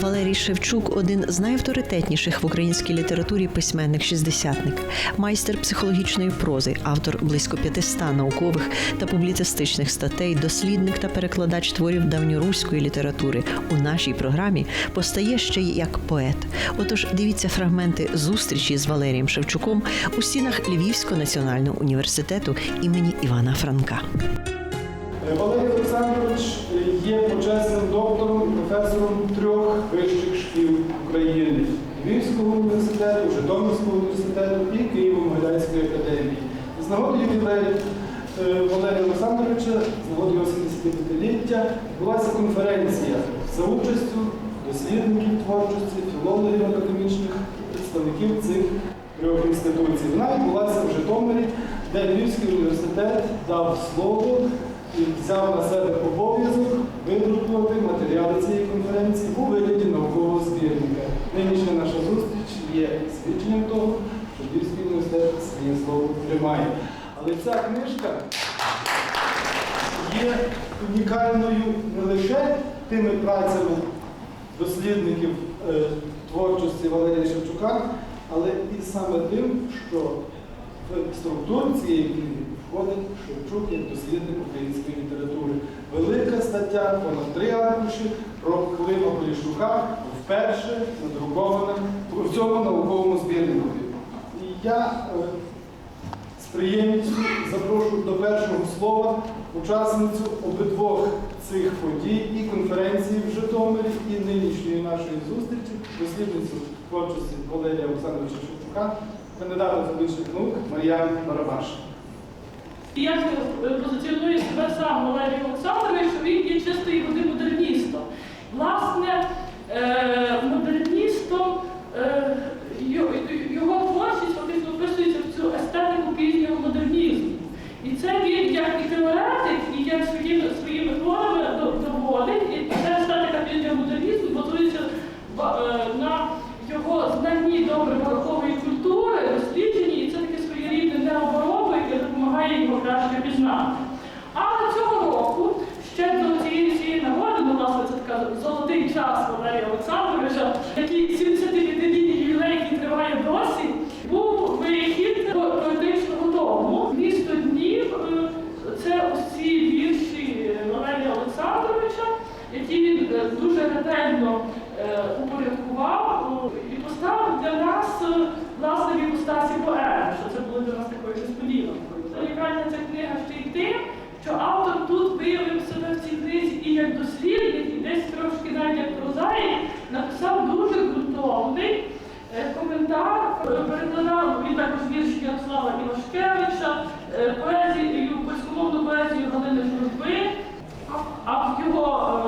Валерій Шевчук один з найавторитетніших в українській літературі письменник-шістдесятник, майстер психологічної прози, автор близько 500 наукових та публіцистичних статей, дослідник та перекладач творів давньоруської літератури. У нашій програмі постає ще й як поет. Отож, дивіться фрагменти зустрічі з Валерієм Шевчуком у стінах Львівського національного університету імені Івана Франка. Валерій Олександрович є почесним доктором, професором трьох вищих шкіл України Львівського університету, Житомирського університету і Києво-Могилянської академії. З нагоди ювілею е, Валерія Олександровича, з нагоди його 75-ліття, відбулася конференція за участю дослідників творчості, філологів академічних представників цих трьох інституцій. Вона відбулася в Житомирі, де Львівський університет дав слово і взяв на себе обов'язок видрукувати матеріали цієї конференції у вигляді наукового збірника. Нинішня наша зустріч є свідченням того, що Львівський університет своє слово тримає. Але ця книжка є унікальною не лише тими працями дослідників е, творчості Валерія Шевчука, але і саме тим, що в структуру цієї книги входить Шевчук як дослідник української літератури. Велика стаття, понад три аркуші про Клима Поліщука вперше надрукована в цьому науковому збірнику. І я е, з приємністю запрошую до першого слова учасницю обидвох цих подій і конференції в Житомирі, і нинішньої нашої зустрічі, дослідницю творчості Валерія Олександровича Шевчука, кандидата публічних наук Мар'ян Барабаш. І Як е, позиціонує себе сам Валерій Олександрович, що він є чистої води модерністом. Власне, е, модерністом е, його, творчість фактично вписується в цю естетику пізнього модернізму. І це він як і теоретик, і як своїми, своїми творами доводить, і ця естетика пізнього модернізму базується на його знанні добре краще. Але цього року, ще до цієї нагоди, ну, власне, це така золотий час Валерія Олександровича, який 75-літній ювілей, який триває досі, був вихід до поетичного дому. Місто Днів це усі вірші Валерія Олександровича, які він дуже ретельно упорядкував е, і поставив для нас е, власне в іпостасі поеми, що це було для нас такою несподіванкою. Унікальна ця книга ще й тим, що автор тут виявив себе в цій книзі і як дослідник, і десь трошки навіть як прозаїк, написав дуже ґрунтовний е, коментар, е, перекладав він також вірші Ярослава Івашкевича, е, поезію, польськомовну поезію Галини Журби. А в його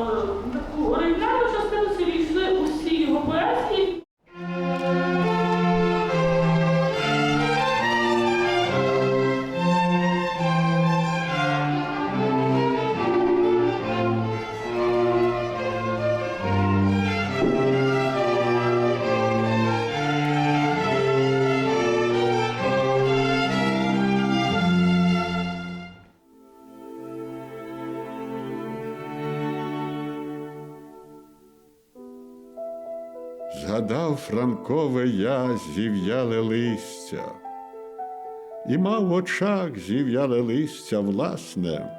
Франкове я зів'яле листя, і мав в очах зів'яле листя власне,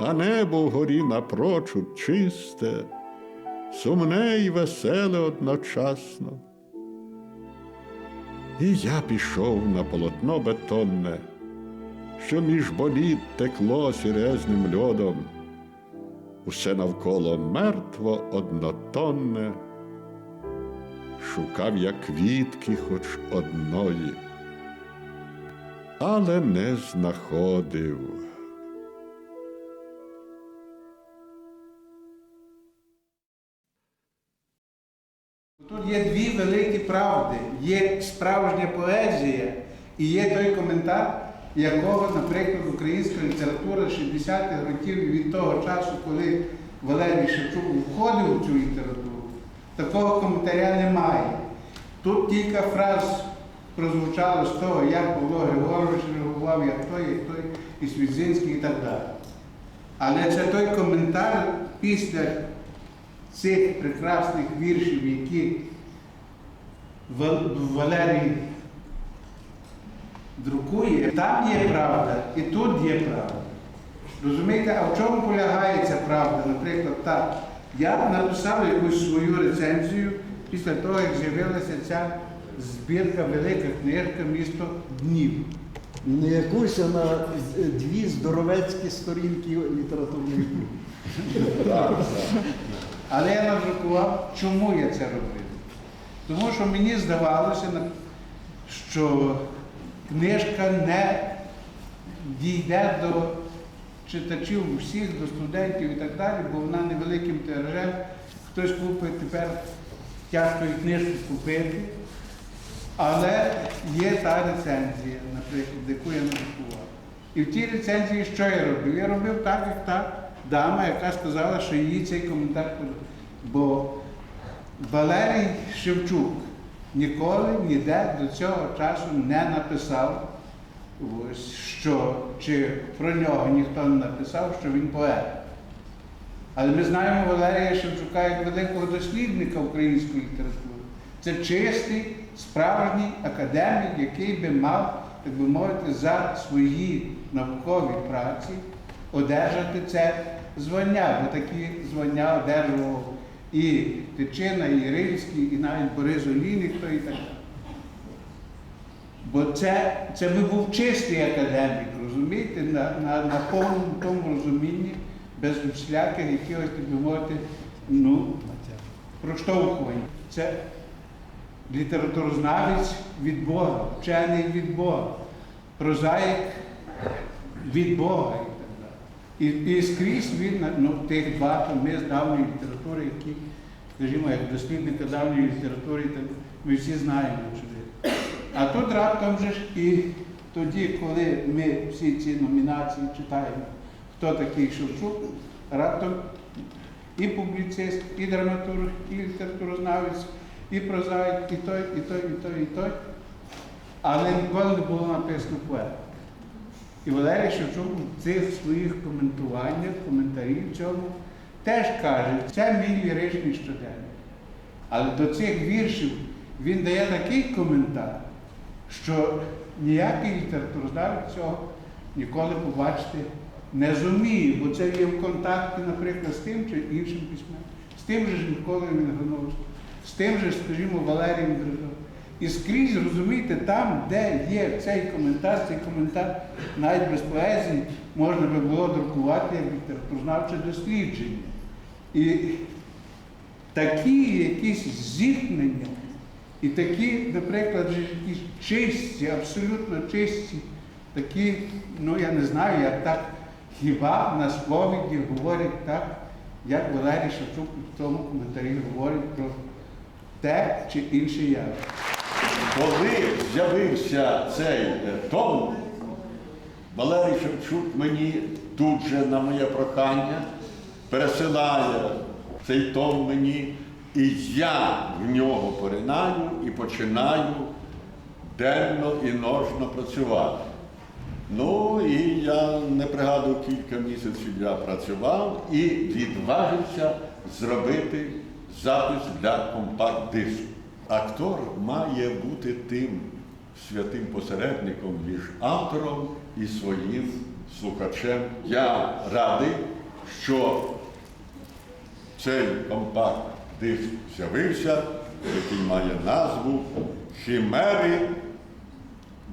а небо вгорі напрочуд чисте, сумне й веселе одночасно. І я пішов на полотно бетонне, що між боліт текло сірезним льодом, усе навколо мертво однотонне шукав я квітки хоч одної, але не знаходив. Тут є дві великі правди. Є справжня поезія і є той коментар, якого, наприклад, українська література 60-х років від того часу, коли Валерій Шевчук входив у цю літературу, такого коментаря немає. Тут кілька фраз прозвучало з того, як Павло Григорович реагував, як той, як той, і Свідзинський і так далі. Але це той коментар після цих прекрасних віршів, які Валерій друкує, там є правда і тут є правда. Розумієте, а в чому полягає ця правда? Наприклад, так, я написав якусь свою рецензію після того, як з'явилася ця збірка, велика книжка Місто днів. Не якусь, а на дві здоровецькі сторінки літературної книги. Але я надрукував, чому я це робив? Тому що мені здавалося, що книжка не дійде до читачів всіх, до студентів і так далі, бо вона невеликим тиражем. Хтось купить тепер тяжко і книжку купити. Але є та рецензія, наприклад, яку я надрукував. І в тій рецензії що я робив? Я робив так, як та дама, яка сказала, що її цей коментар. Бо Валерій Шевчук ніколи ніде до цього часу не написав, ось, що, чи про нього ніхто не написав, що він поет. Але ми знаємо Валерія Шевчука як великого дослідника української літератури. Це чистий, справжній академік, який би мав, так би мовити, за свої наукові праці одержати це звання, бо такі звання одержував і Тичина, і Рильський, і навіть Борис Олійник, хто і так далі. Бо це, це би був чистий академік, розумієте, на, на, на повному тому розумінні, без всіляких якихось, так би мовити, ну, проштовхувань. Це літературознавець від Бога, вчений від Бога, прозаїк від Бога і так далі. І, і скрізь він, ну, тих два томи з давньої літератури, які, скажімо, як дослідника давньої літератури, так ми всі знаємо, очевидно. А тут раптом же ж і тоді, коли ми всі ці номінації читаємо, хто такий Шевчук, раптом і публіцист, і драматург, і літературознавець, і прозаїк, і той, і той, і той, і той. Але ніколи не було написано поет. І Валерій Шевчук в цих своїх коментуваннях, коментарів цьому теж каже, це мій ліричний щоденник. Але до цих віршів він дає такий коментар, що ніякий літературознавець цього ніколи побачити не зуміє, бо це є в контакті, наприклад, з тим чи іншим письменником, з тим же Миколою Вінграновським, з тим же, скажімо, Валерієм Дрожжом. І скрізь, розумієте, там, де є цей коментар, цей коментар навіть без поезії можна би було друкувати як літературознавче дослідження. І такі якісь зіткнення, і такі, наприклад, же чисті, абсолютно чисті, такі, ну я не знаю, як так, хіба на сповіді говорять так, як Валерій Шевчук в цьому коментарі говорить про те чи інше явище. Коли з'явився цей е, том, Валерій Шевчук мені тут же на моє прохання пересилає цей том мені, і я в нього поринаю і починаю денно і ножно працювати. Ну і я не пригадую, кілька місяців я працював і відважився зробити запис для компакт-диску. Актор має бути тим святим посередником між автором і своїм слухачем. Я радий, що цей компакт-диск з'явився, який має назву Хімери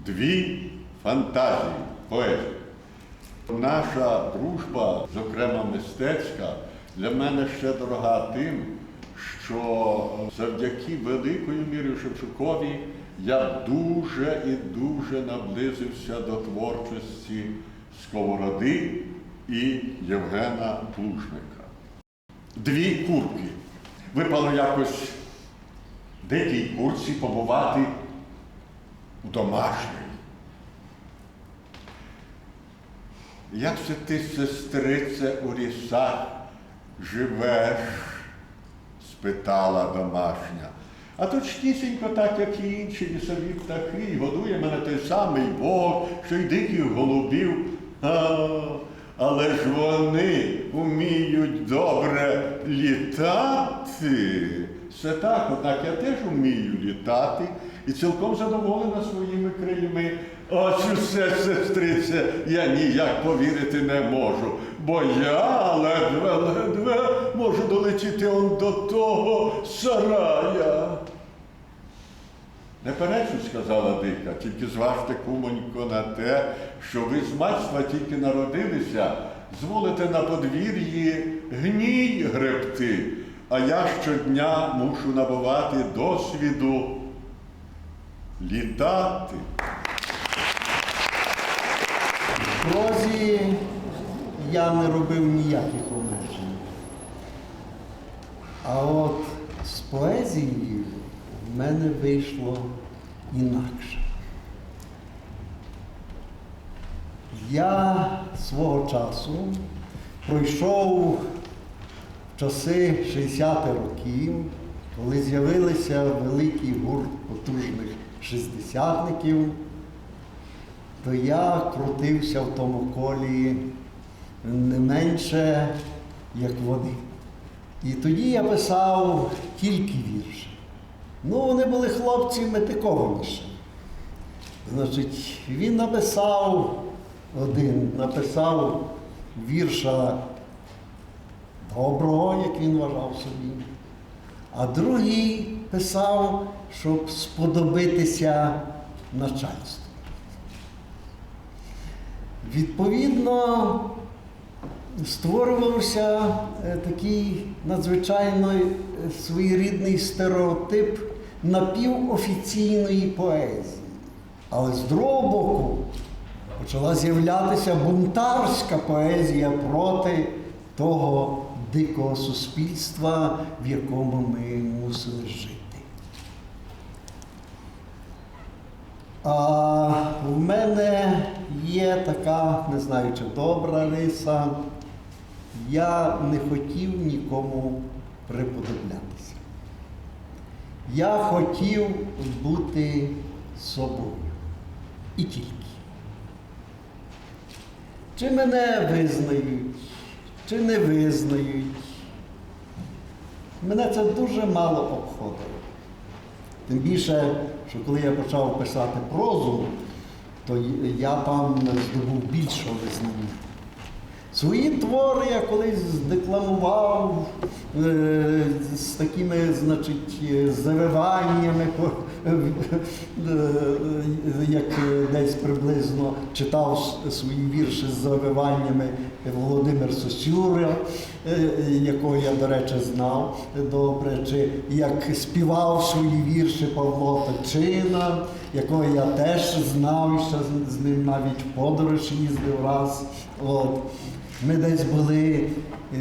дві фантазії поезії. Наша дружба, зокрема мистецька, для мене ще дорога тим, що завдяки великою мірі Шевчукові я дуже і дуже наблизився до творчості Сковороди і Євгена Плужника. Дві курки. Випало якось дикій курці побувати в домашній. Як це ти, сестрице, у лісах живеш? спитала домашня. А точнісінько так, як і інші лісові птахи, і годує мене той самий Бог, що й диких голубів. А, але ж вони вміють добре літати. Це так, однак я теж вмію літати і цілком задоволена своїми крилями. А що це, сестриця, я ніяк повірити не можу, бо я ледве-ледве можу долетіти он до того сарая. Не перечу, сказала дика, тільки зважте, кумонько, на те, що ви з матства тільки народилися, зволите на подвір'ї гній гребти, а я щодня мушу набувати досвіду літати. В прозі я не робив ніяких обмежень. А от з поезією в мене вийшло інакше. Я свого часу пройшов часи 60-х років, коли з'явилися великий гурт потужних шістдесятників, то я крутився в тому колі не менше, як вони. І тоді я писав тільки вірші. Ну, вони були хлопці метикованіші. Значить, він написав один, написав вірша доброго, як він вважав собі. А другий писав, щоб сподобитися начальству. Відповідно, створювався е, такий надзвичайно е, своєрідний стереотип напівофіційної поезії. Але з другого боку почала з'являтися бунтарська поезія проти того дикого суспільства, в якому ми мусили жити. А в мене є така, не знаю, чи добра риса. Я не хотів нікому приподоблятися. Я хотів бути собою. І тільки. Чи мене визнають, чи не визнають. Мене це дуже мало обходило. Тим більше, що коли я почав писати прозу, то я там здобув більшого визнання. Свої твори я колись декламував е, з такими, значить, е, завиваннями, як десь приблизно читав свої вірші з завиваннями Володимир Сосюра, е, якого я, до речі, знав добре, чи як співав свої вірші Павло Точина, якого я теж знав, ще з- ним навіть в подорож їздив раз. От. Ми десь були,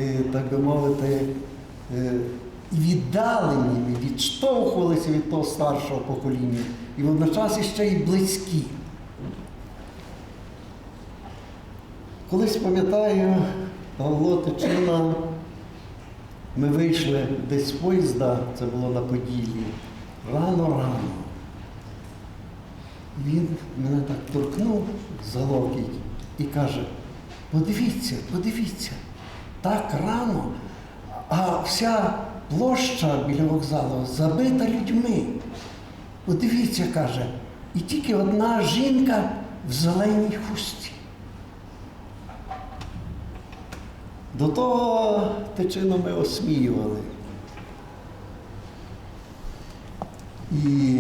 е, так би мовити, е, віддалені, відштовхувалися від того старшого покоління, і водночас іще й близькі. Колись пам'ятаю, Павло Тичина, ми вийшли десь з поїзда, це було на Поділлі, рано-рано. Він мене так торкнув за локіть і каже, подивіться, подивіться, так рано, а вся площа біля вокзалу забита людьми. Подивіться, каже, і тільки одна жінка в зеленій хусті. До того тичину ми осміювали. І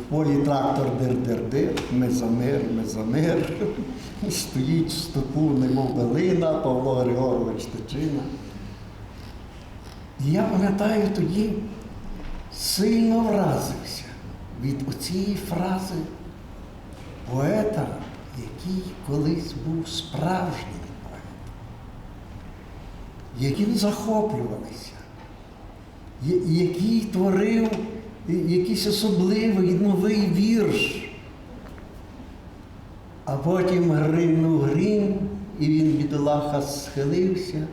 в полі трактор дир-дир-дир, ми за мир, ми за мир. Стоїть в стопу, немов билина, Павло Григорович Тичина. І я пам'ятаю тоді сильно вразився від оцієї фрази поета, який колись був справжнім поетом, яким захоплювалися, який творив якийсь особливий новий вірш. А потім гримнув грім, і він бідолаха схилився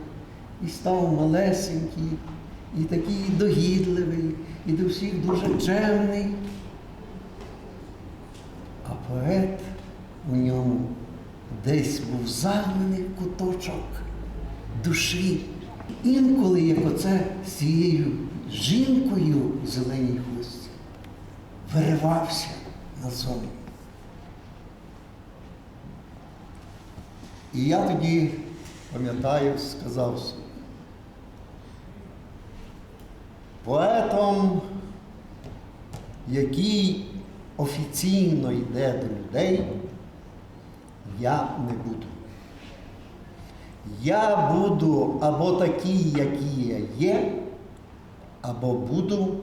і став малесенький, і такий догідливий, і до всіх дуже чемний. А поет у ньому десь був загнаний куточок душі, Інколи, як оце з цією жінкою в зеленій хустці, виривався на сон. І я тоді, пам'ятаю, сказав собі, поетом, який офіційно йде до людей, я не буду. Я буду або такий, який я є, або буду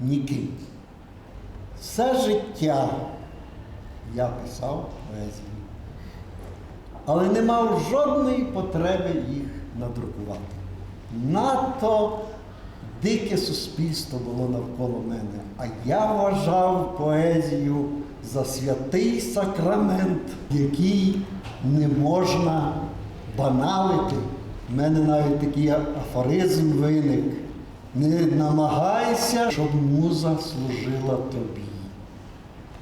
ніким. Все життя я писав поезію, але не мав жодної потреби їх надрукувати. Надто дике суспільство було навколо мене, а я вважав поезію за святий сакрамент, який не можна баналити. У мене навіть такий афоризм виник. Не намагайся, щоб муза служила тобі.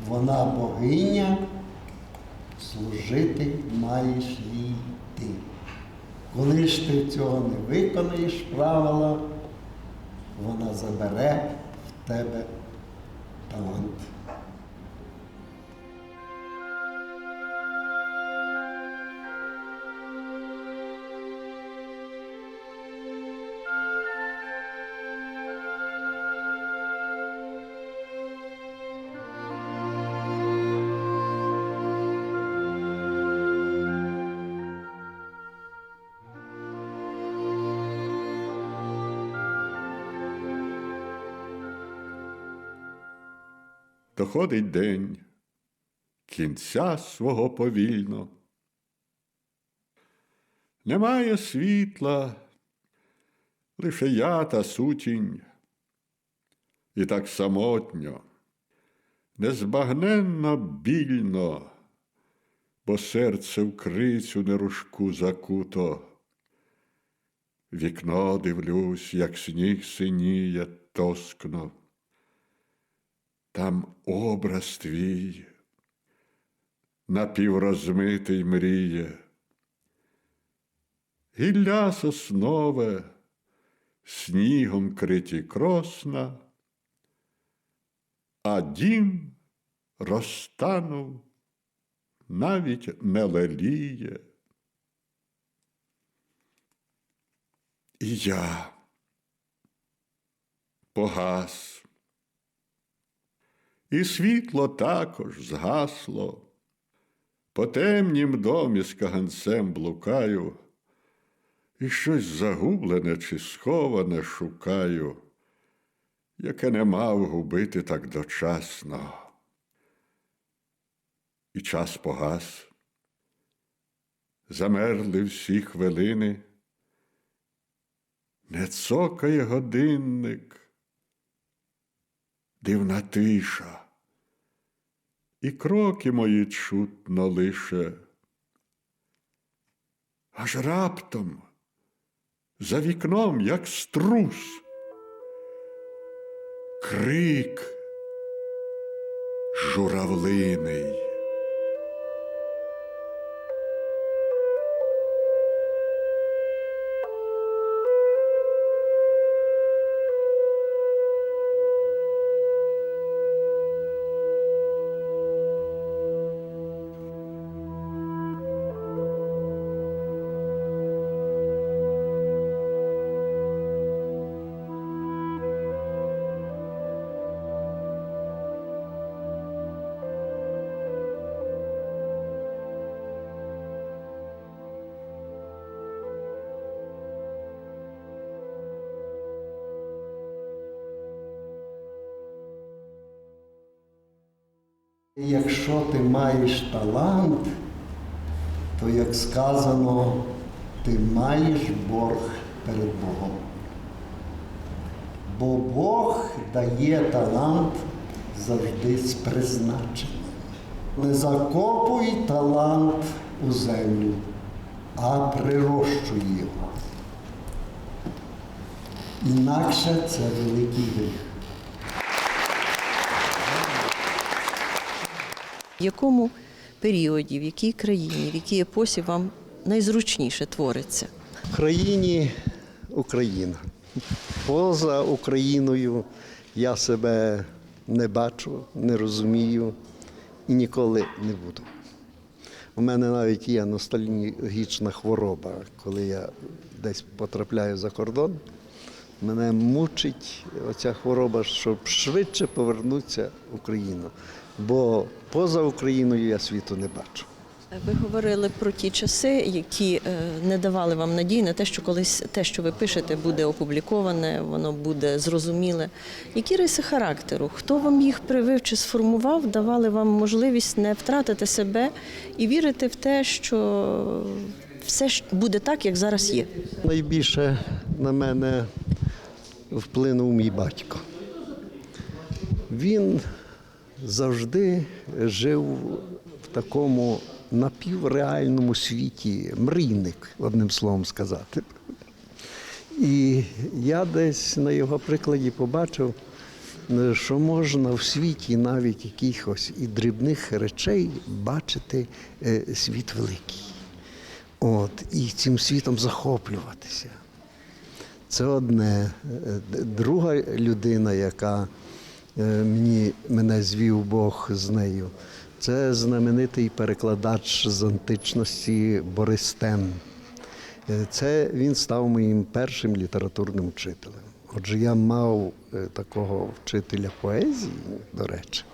Вона богиня, служити маєш їй ти. Коли ж ти цього не виконаєш правила, вона забере в тебе Доходить день кінця свого повільно. Немає світла, лише я та сутінь, і так самотньо, незбагненно більно, бо серце в крицю нерушку закуто. Вікно дивлюсь, як сніг синіє тоскно. Там образ твій, напіврозмитий мріє, гілля соснове, снігом криті кросна, а дім розтанув, навіть не леліє. І я погас. І світло також згасло. По темнім домі з каганцем блукаю, і щось загублене чи сховане шукаю, яке не мав губити так дочасно. І час погас. Замерли всі хвилини. Не цокає годинник дивна тиша, і кроки мої чутно лише. Аж раптом за вікном, як струс, крик журавлиний. Якщо ти маєш талант, то, як сказано, ти маєш борг перед Богом. Бо Бог дає талант завжди з призначенням. Не закопуй талант у землю, а прирощуй його. Інакше це великий гріх. В якому періоді, в якій країні, в якій епосі вам найзручніше твориться? В країні Україна. Поза Україною я себе не бачу, не розумію і ніколи не буду. У мене навіть є ностальгічна хвороба, коли я десь потрапляю за кордон. Мене мучить оця хвороба, щоб швидше повернутися в Україну. Бо поза Україною я світу не бачу. Ви говорили про ті часи, які е, не давали вам надії на те, що колись те, що ви пишете, буде опубліковане, воно буде зрозуміле. Які риси характеру? Хто вам їх привив чи сформував, давали вам можливість не втратити себе і вірити в те, що все буде так, як зараз є? Найбільше на мене вплинув мій батько. Він завжди жив в такому напівреальному світі, мрійник, одним словом сказати. І я десь на його прикладі побачив, що можна в світі навіть якихось і дрібних речей бачити е, світ великий. От, і цим світом захоплюватися. Це одне. Е, Друга людина, яка мені, мене звів Бог з нею, це знаменитий перекладач з античності Борис Тен. Е, Це він став моїм першим літературним вчителем. Отже, я мав е, такого вчителя поезії, до речі,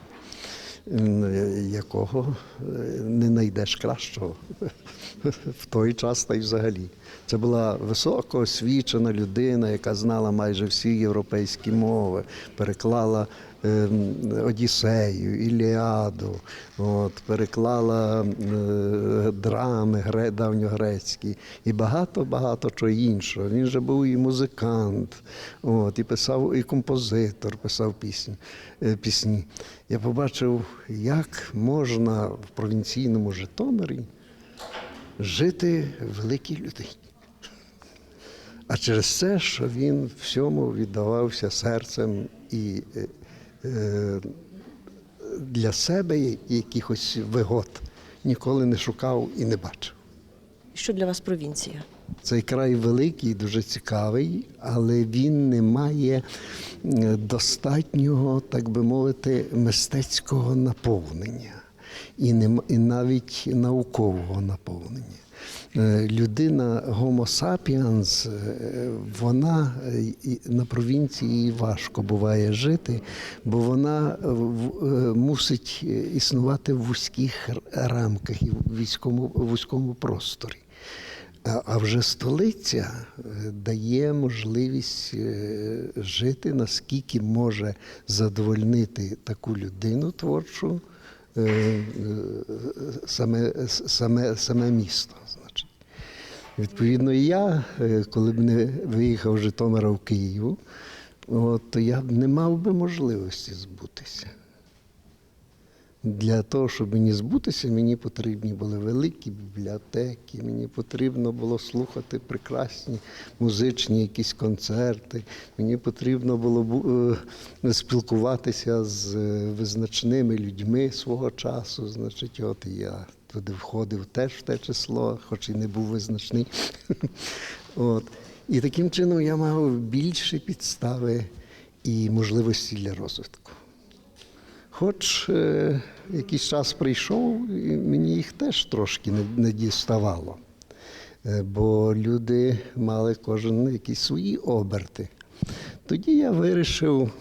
е, якого е, не знайдеш кращого в той час та й взагалі. Це була високоосвічена людина, яка знала майже всі європейські мови, переклала Одіссею, Іліаду, от, переклала е, драми давньогрецькі і багато-багато чого іншого. Він же був і музикант, от, і писав, і композитор, писав пісні. е, пісні. Я побачив, як можна в провінційному Житомирі жити великій людині. А через те, що він всьому віддавався серцем і е, для себе якихось вигод ніколи не шукав і не бачив. Що для вас провінція? Цей край великий, дуже цікавий, але він не має е, достатнього, так би мовити, мистецького наповнення і, не, і навіть наукового наповнення. Е, Людина Homo sapiens, е, вона е, на провінції важко буває жити, бо вона мусить існувати в вузьких рамках і в вузькому, вузькому просторі. А вже столиця дає можливість жити, наскільки може задовольнити таку людину творчу саме, саме, саме місто. Відповідно, і я, е, коли б не виїхав з Житомира в Київ, то я б не мав би можливості збутися. Для того, щоб мені збутися, мені потрібні були великі бібліотеки, мені потрібно було слухати прекрасні музичні якісь концерти, мені потрібно було бу- е, спілкуватися з е, визначними людьми свого часу. Значить, от я туди входив теж в те число, хоч і не був визначний. От. І таким чином я мав більше підстави і можливості для розвитку. Хоч е, якийсь час прийшов, мені їх теж трошки не, не діставало. Е, бо люди мали кожен якісь свої оберти. Тоді я вирішив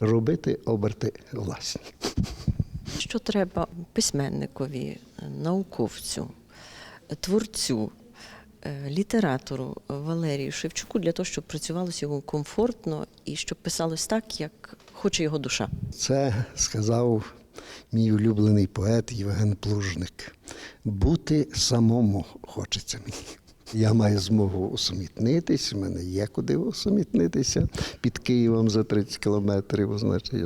робити оберти власні. Що треба письменникові, науковцю, творцю, е, літератору Валерію Шевчуку для того, щоб працювалося йому комфортно і щоб писалось так, як хоче його душа? Це сказав мій улюблений поет Євген Плужник. Бути самому хочеться мені. Я маю змогу усамітнитись, в мене є куди усамітнитися під Києвом за 30 кілометрів. Значить,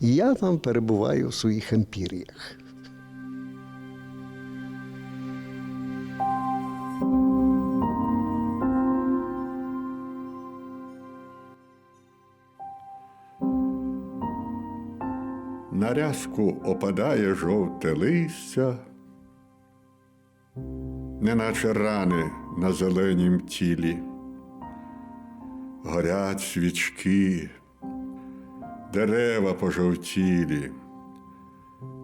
і я там перебуваю в своїх емпіріях. На рязку опадає жовте листя, неначе рани на зеленім тілі. Горять свічки, дерева пожовтілі,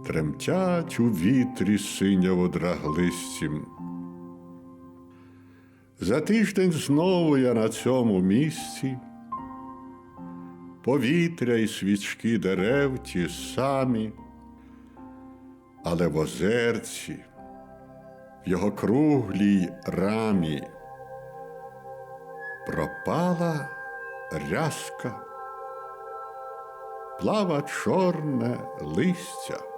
тремтять у вітрі синяво драглистім. За тиждень знову я на цьому місці. Повітря і свічки дерев ті самі, але в озерці, в його круглій рамі пропала рязка, плава чорне листя.